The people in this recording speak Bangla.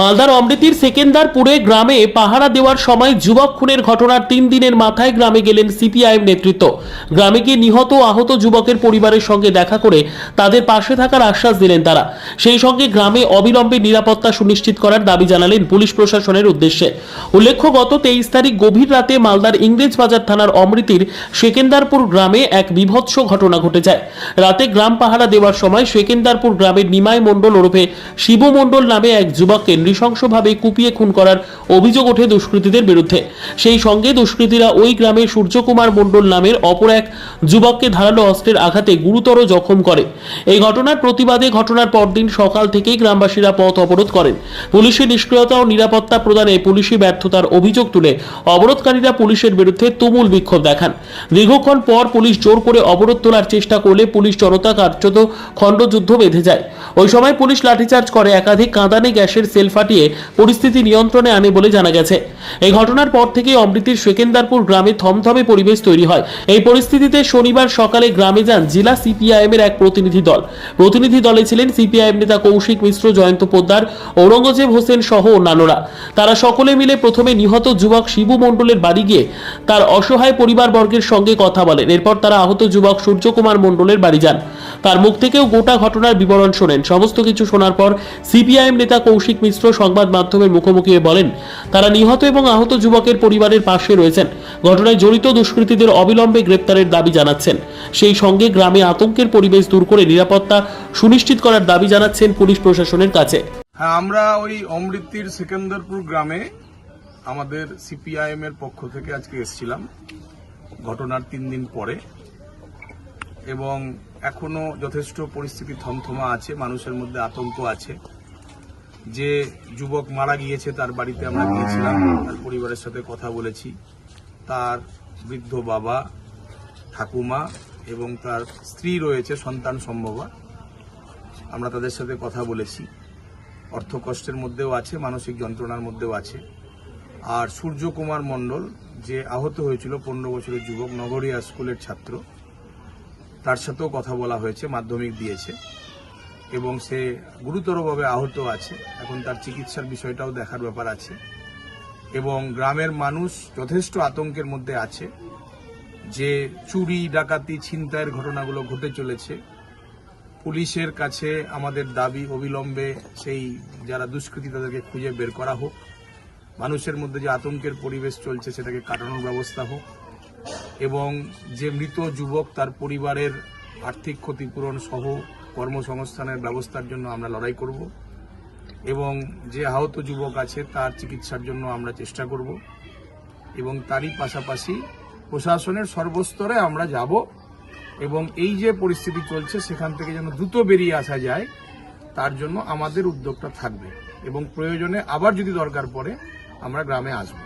মালদার অমৃতির সেকেন্দারপুরে গ্রামে পাহারা দেওয়ার সময় যুবক খুনের ঘটনার তিন দিনের মাথায় গ্রামে গেলেন সিপিআইএম নেতৃত্ব। গ্রামে গিয়ে নিহত আহত যুবকের পরিবারের সঙ্গে দেখা করে তাদের পাশে থাকার আশ্বাস দিলেন তারা। সেই সঙ্গে গ্রামে অবিলম্বে নিরাপত্তা সুনিশ্চিত করার দাবি জানালেন পুলিশ প্রশাসনের উদ্দেশ্যে। উল্লেখ্য, গত তেইশ তারিখ গভীর রাতে মালদার ইংরেজবাজার থানার অমৃতির সেকেন্দারপুর গ্রামে এক বিভৎস ঘটনা ঘটে যায়। রাতে গ্রাম পাহারা দেওয়ার সময় সেকেন্দারপুর গ্রামের নিমাই মণ্ডল ওরফে শিব মণ্ডল নামে এক যুবককে নৃশংসভাবে কুপিয়ে খুন করার অভিযোগ ওঠে দুষ্কৃতীদের বিরুদ্ধে। সেই সঙ্গে দুষ্কৃতীরা ওই গ্রামের সূর্যকুমার মণ্ডল নামের অপর এক যুবককে ধারালো অস্ত্রের আঘাতে গুরুতর জখম করে। এই ঘটনার প্রতিবাদে ঘটনার পরদিন সকাল থেকেই গ্রামবাসীরা পথ অবরোধ করেন। পুলিশের নিষ্ক্রিয়তা ও নিরাপত্তা প্রদানে পুলিশি ব্যর্থতার অভিযোগ তুলে অবরোধকারীরা পুলিশের বিরুদ্ধে তুমুল বিক্ষোভ দেখান। দীর্ঘক্ষণ পর পুলিশ জোর করে অবরোধ তোলার চেষ্টা করলে পুলিশ জনতা কার্যত খণ্ডযুদ্ধ বেঁধে যায়। ওই সময় পুলিশ লাঠিচার্জ করে একাধিক কাঁদানে গ্যাসের সেল ফাটিয়ে পরিস্থিতি নিয়ন্ত্রণে আনে বলে জানা গেছে। এই ঘটনার পর থেকে অমৃতির সেকেন্দারপুর গ্রামে থমথমে পরিবেশ তৈরি হয়। এই পরিস্থিতিতে শনিবার সকালে গ্রামে যান জেলা সিপিআইএম এর এক প্রতিনিধি দল। প্রতিনিধি দলে ছিলেন সিপিআইএম নেতা কৌশিক মিশ্র, জয়ন্ত পোদ্দার, ঔরঙ্গজেব হোসেন সহ অন্যান্যরা। তারা সকলে মিলে প্রথমে নিহত যুবক শিবু মণ্ডলের বাড়ি গিয়ে তার অসহায় পরিবারবর্গের সঙ্গে কথা বলেন। এরপর তারা আহত যুবক সূর্যকুমার মণ্ডলের বাড়ি যান। তার মুখ থেকেও গোটা ঘটনার বিবরণ শোনেন। সমস্ত কিছু শোনার পর সিপিআইএম নেতা কৌশিক মিশ্র সংবাদ মাধ্যমের মুখোমুখি বলেন, তারা নিহত এবং আহত যুবকের পরিবারের পাশে রয়েছেন। ঘটনায় জড়িত দুষ্কৃতীদের অবিলম্বে গ্রেপ্তারের দাবি জানাচ্ছেন। সেই সঙ্গে গ্রামে আতঙ্কের পরিবেশ দূর করে নিরাপত্তা সুনিশ্চিত করার দাবি জানাচ্ছেন পুলিশ প্রশাসনের কাছে। হ্যাঁ আমরা ওই অমৃতির সেকেন্দারপুর গ্রামে আমাদের সিপিআইএম এর পক্ষ থেকে আজকে এসেছিলাম। ঘটনার তিন দিন পরে এবং এখনও যথেষ্ট পরিস্থিতি থমথমা আছে, মানুষের মধ্যে আতঙ্ক আছে। যে যুবক মারা গিয়েছে, তার বাড়িতে আমরা গিয়েছিলাম, তার পরিবারের সাথে কথা বলেছি। তার বৃদ্ধ বাবা, ঠাকুমা এবং তার স্ত্রী রয়েছে, সন্তান সম্ভবা। আমরা তাদের সাথে কথা বলেছি। অর্থ কষ্টের মধ্যেও আছে, মানসিক যন্ত্রণার মধ্যেও আছে। আর সূর্যকুমার মণ্ডল যে আহত হয়েছিল, পনেরো বছরের যুবক, নগরিয়া স্কুলের ছাত্র তার সাথেও কথা বলা হয়েছে, মাধ্যমিক দিয়েছে, এবং সে গুরুতরভাবে আহত আছে। এখন তার চিকিৎসার বিষয়টাও দেখার ব্যাপার আছে। এবং গ্রামের মানুষ যথেষ্ট আতঙ্কের মধ্যে আছে যে চুরি, ডাকাতি, ছিনতাইয়ের ঘটনাগুলো ঘটে চলেছে। পুলিশের কাছে আমাদের দাবি অবিলম্বে সেই যারা দুষ্কৃতী তাদেরকে খুঁজে বের করা হোক। মানুষের মধ্যে যে আতঙ্কের পরিবেশ চলছে সেটাকে কাটানোর ব্যবস্থা হোক। এবং যে মৃত যুবক তার পরিবারের আর্থিক ক্ষতিপূরণ সহ কর্মসংস্থানের ব্যবস্থার জন্য আমরা লড়াই করব এবং যে আহত যুবক আছে তার চিকিৎসার জন্য আমরা চেষ্টা করব এবং তারই পাশাপাশি প্রশাসনের সর্বস্তরে আমরা যাব এবং এই যে পরিস্থিতি চলছে সেখান থেকে যেন দ্রুত বেরিয়ে আসা যায়, তার জন্য আমাদের উদ্যোগটা থাকবে এবং প্রয়োজনে আবার যদি দরকার পড়ে আমরা গ্রামে আসব।